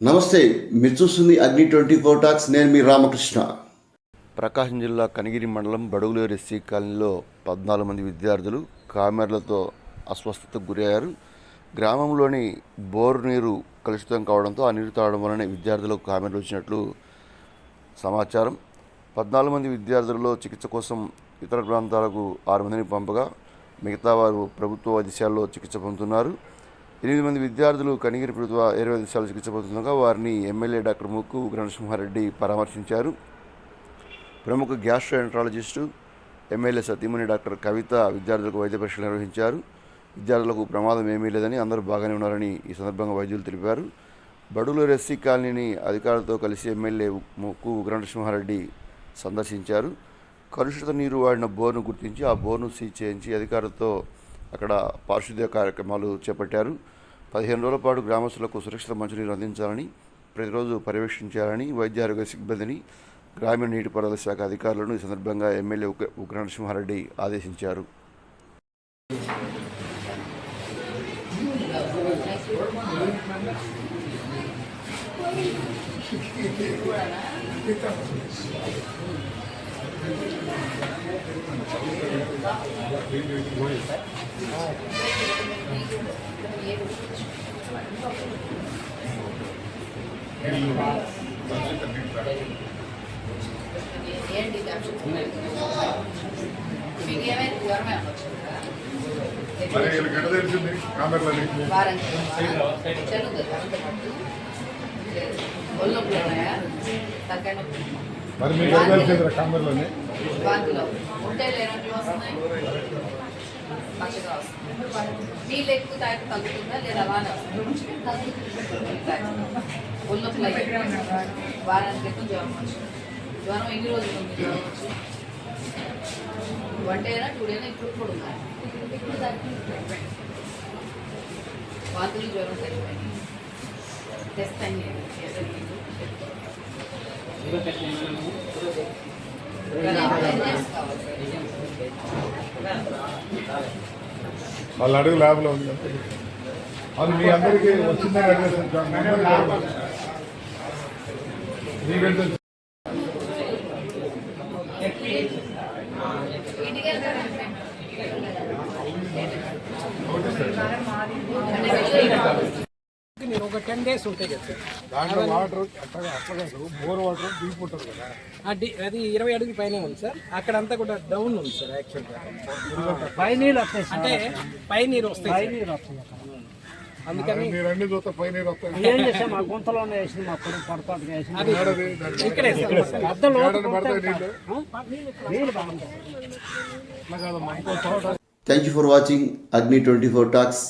నమస్తే మీరు చూస్తుంది అగ్ని ట్వంటీ ఫోర్ టాక్స్ నేను మీ రామకృష్ణ. ప్రకాశం జిల్లా కనిగిరి మండలం బడుగులేరు ఎస్సీ కాలనీలో పద్నాలుగు మంది విద్యార్థులు కామెర్లతో అస్వస్థతకు గురయ్యారు. గ్రామంలోని బోరు నీరు కలుషితం కావడంతో ఆ నీరు తాగడం వలన విద్యార్థులకు కామెర్లు వచ్చినట్లు సమాచారం. పద్నాలుగు మంది విద్యార్థులలో చికిత్స కోసం ఇతర ప్రాంతాలకు ఆరు మందిని పంపగా మిగతా వారు ప్రభుత్వ వైద్యశాలలో చికిత్స పొందుతున్నారు. ఎనిమిది మంది విద్యార్థులు కనిగిరి ప్రభుత్వ ఏరవై వైద్యశాలలో చికిత్స పొందుతుండగా వారిని ఎమ్మెల్యే డాక్టర్ ముక్కు ఉగ్రనరసింహారెడ్డి పరామర్శించారు. ప్రముఖ గ్యాస్ట్రోఎంట్రాలజిస్టు ఎమ్మెల్యే సతీమణి డాక్టర్ కవిత విద్యార్థులకు వైద్య పరీక్షలు నిర్వహించారు. విద్యార్థులకు ప్రమాదం ఏమీ లేదని అందరూ బాగానే ఉన్నారని ఈ సందర్భంగా వైద్యులు తెలిపారు. బడుగులూరు ఎస్సీ కాలనీని అధికారులతో కలిసి ఎమ్మెల్యే ముక్కు ఉగ్రనరసింహారెడ్డి సందర్శించారు. కలుషిత నీరు వాడిన బోర్ను గుర్తించి ఆ బోర్ను సీజ్ చేయించి అధికారులతో అక్కడ పారిశుద్ధ్య కార్యక్రమాలు చేపట్టారు. పదిహేను రోజుల పాటు గ్రామస్తులకు సురక్షిత మంచినీరు అందించాలని ప్రతిరోజు పర్యవేక్షించాలని వైద్య ఆరోగ్య సిబ్బందిని గ్రామీణ నీటిపారుదల శాఖ అధికారులను ఈ సందర్భంగా ఎమ్మెల్యే ఉగ్ర నరసింహారెడ్డి ఆదేశించారు. ఏంటి మీకు మరి వీళ్ళకి తెలిసింది కామెర్లని ఒళ్ళు తగ్గ మరి మీ గొడవలు కేంద్ర కామెర్లని వాంతులు. వస్తున్నాయి. నీళ్ళు ఎక్కువ తాగి తగ్గుతుందా లేదా బాగానే వారానికి జ్వరం వచ్చింది. జ్వరం ఎన్ని రోజులు ఉంది? జ్వరం వచ్చు వన్ డేనా టూ డేనా? ఇప్పుడు కూడా ఉందా? వాంతులు జ్వరం తగ్గిపోయింది టెస్ట్ అయింది. వాళ్ళ అడుగు ల్యాబ్లో ఉంది అది మీ అందరికీ వచ్చిందని అడ్రస్ మీకంటే తెలుసు. ఒక టెన్ డేస్ ఉంటాయి కదా సార్. దాంట్లో వాటర్ బోర్ వాటర్ డీప్ ఉంటుంది కదా. అది ఇరవై అడుగుల పైన ఉంది సార్. అక్కడ అంతా కూడా డౌన్ ఉంది సార్ యాక్చువల్గా పై నీళ్ళు వస్తాయి అంటే పై నీరు వస్తాయి పై వస్తాయి అక్కడ అందుకని వస్తాయి. ఏం చేసాం? మా గుంతలోనే వేసింది మా వేసింది. ఇక్కడే నీళ్ళు. బాగుంటాయి. Thank you for watching Agni twenty four talks